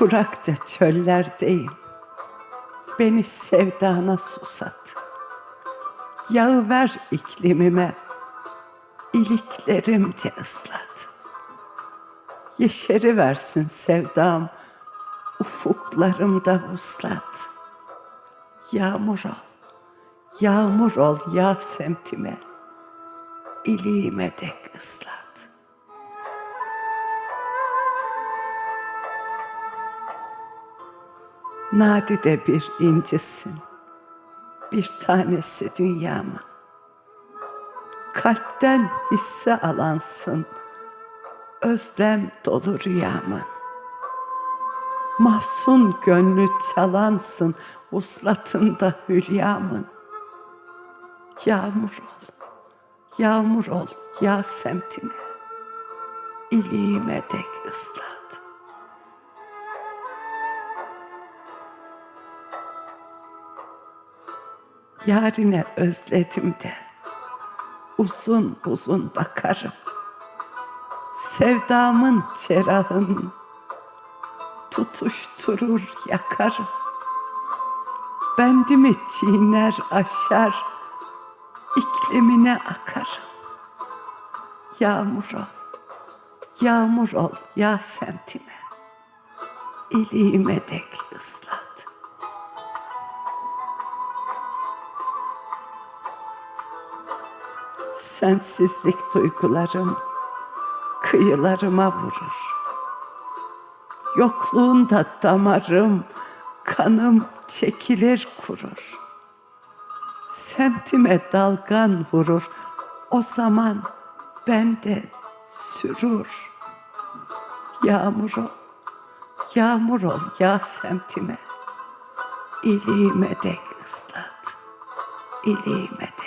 Kurakça çöllerdeyim. Beni sevdana susat. Yağı ver iklimime. iliklerimce ıslat. Yeşeri versin sevdam. Ufuklarımda vuslat. Yağmur ol. Yağmur ol yağ semtime. İliğime dek ıslat. Nadide bir incisin. Bir tanesi dünyamın. Kalpten hisse alansın. Özlem dolu rüyamın. Mahzun gönlü çalansın. Uslatında hülyamın. Yağmur ol. Yağmur ol ya semtime. İliğime dek ıslat. Yarine özledim de uzun uzun bakarım. Sevdamın çerahın tutuşturur yakarım. Bendimi çiğner aşar, iklimine akarım. Yağmur ol, yağmur ol ya semtime, iliğime dek ıslat. Sensizlik duygularım kıyılarıma vurur. Yokluğunda damarım, kanım çekilir kurur. Semtime dalgan vurur, o zaman ben de sürur. Yağmur ol, yağmur ol ya semtime, iliğime dek ıslat, iliğime dek.